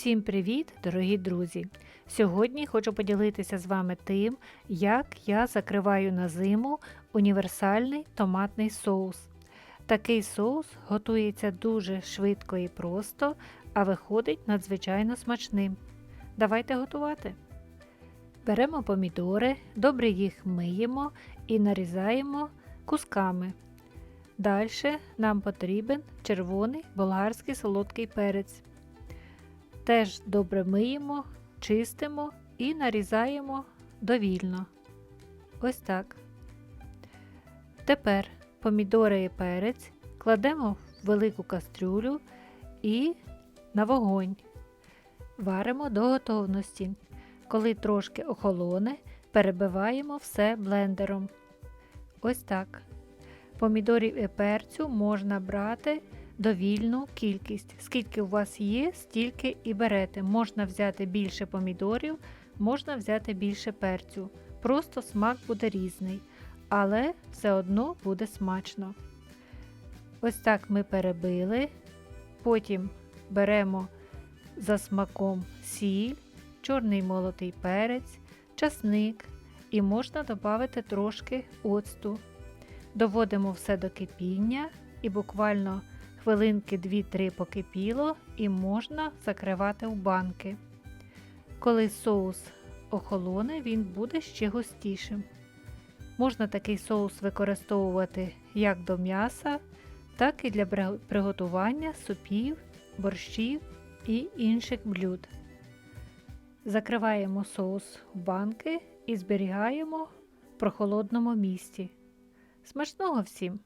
Всім привіт, дорогі друзі! Сьогодні хочу поділитися з вами тим, як я закриваю на зиму універсальний томатний соус. Такий соус готується дуже швидко і просто, а виходить надзвичайно смачним. Давайте готувати. Беремо помідори, добре їх миємо і нарізаємо кусками. Далі нам потрібен червоний болгарський солодкий перець. Теж добре миємо, чистимо і нарізаємо довільно. Ось так. Тепер помідори і перець кладемо в велику кастрюлю і на вогонь. Варимо до готовності. Коли трошки охолоне, перебиваємо все блендером. Ось так. Помідорів і перцю можна брати довільну кількість. Скільки у вас є, стільки і берете. Можна взяти більше помідорів, можна взяти більше перцю. Просто смак буде різний, але все одно буде смачно. Ось так ми перебили. Потім беремо за смаком сіль, чорний молотий перець, часник і можна додати трошки оцту. Доводимо все до кипіння і буквально хвилинки 2-3 покипіло і можна закривати в банки. Коли соус охолоне, він буде ще густішим. Можна такий соус використовувати як до м'яса, так і для приготування супів, борщів і інших блюд. Закриваємо соус в банки і зберігаємо в прохолодному місці. Смачного всім!